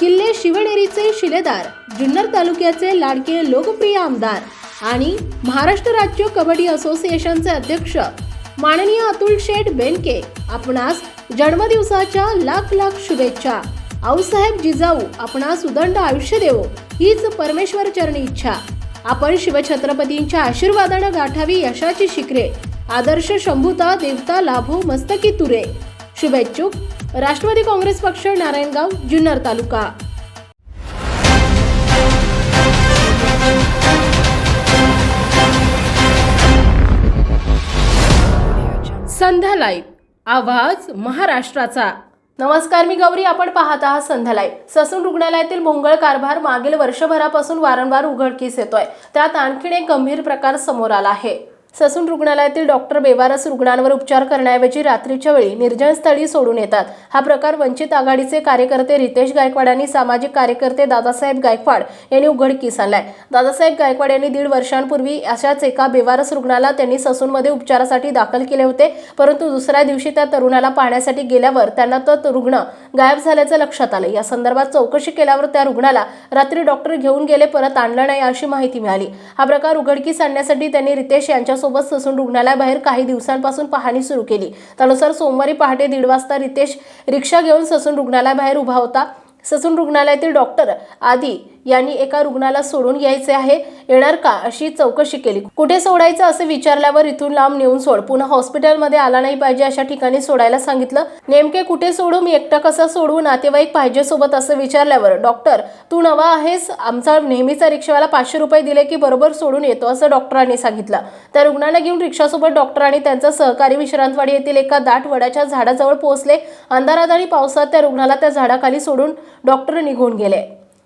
किल्ले शिवनेरीचे शिलेदार जुन्नर तालुक्याचे लाडके लोकप्रिय आमदार आणि महाराष्ट्र राज्य कबड्डी असोसिएशनचे अध्यक्ष माननीय अतुल शेठ बेनके आपणास जन्मदिवसाच्या लाख लाख शुभेच्छा. आऊसाहेब जिजाऊ आपणास उदंड आयुष्य देवो हीच परमेश्वर चरणी इच्छा. आपण शिवछत्रपतींच्या आशीर्वादानं गाठावी यशाची शिखरे. आदर्श शंभुता देवता लाभो मस्तकी तुरे. शुभेच्छुक राष्ट्रवादी काँग्रेस पक्ष नारायणगाव जुन्नर तालुका. संध्या लाईव्ह आवाज महाराष्ट्राचा. नमस्कार मी गौरी. आपण पाहत आहात संध्या लाईव्ह ससून रुग्णालयातील भोंगळ कारभार मागील वर्षभरापासून वारंवार उघडकीस येतोय. त्यात आणखीन एक गंभीर प्रकार समोर आला आहे. ससून रुग्णालयातील डॉक्टर बेवारस रुग्णांवर उपचार करण्याऐवजी रात्रीच्या वेळी निर्जनस्थळी सोडून येतात. हा प्रकार वंचित आघाडीचे कार्यकर्ते रितेश गायकवाड आणि सामाजिक कार्यकर्ते दादासाहेब गायकवाड यांनी उघडकीस आणलाय. दादासाहेब गायकवाड यांनी दीड वर्षांपूर्वी अशाच एका बेवारस रुग्णाला त्यांनी ससूनमध्ये उपचारासाठी दाखल केले होते परंतु दुसऱ्या दिवशी त्या तरुणाला पाहण्यासाठी गेल्यावर त्यांना तो रुग्ण गायब झाल्याचं लक्षात आलं. या संदर्भात चौकशी केल्यावर त्या रुग्णाला रात्री डॉक्टर घेऊन गेले परत आणलं नाही अशी माहिती मिळाली. हा प्रकार उघडकीस आणण्यासाठी त्यांनी रितेश यांच्या यांच्यासोबत ससून रुग्णालयाबाहेर काही दिवसांपासून पाहणी सुरू केली. त्यानुसार सोमवारी पहाटे दीड वाजता रितेश रिक्षा घेऊन ससून रुग्णालयाबाहेर उभा होता. ससून रुग्णालयातील डॉक्टर आदी यांनी एका रुग्णाला सोडून यायचे आहे. येणार का अशी चौकशी केली. कुठे सोडायचं असं विचारल्यावर इथून लांब नेऊन सोड. पुन्हा हॉस्पिटलमध्ये आला नाही पाहिजे अशा ठिकाणी सोडायला सांगितलं. नेमके कुठे सोडू? मी एकटा कसा सोडू? नातेवाईक पाहिजे सोबत असं विचारल्यावर डॉक्टर तू नवा आहेस? आमचा नेहमीचा रिक्षावाला पाचशे रुपये दिले की बरोबर सोडून येतो असं डॉक्टरांनी सांगितलं. त्या रुग्णाला घेऊन रिक्षासोबत डॉक्टर आणि त्यांचा सहकारी विश्रांतवाडी येथील एका दाट वडाच्या झाडाजवळ पोहोचले. अंधारात आणि पावसात त्या रुग्णाला त्या झाडाखाली सोडून डॉक्टर निघून गेले.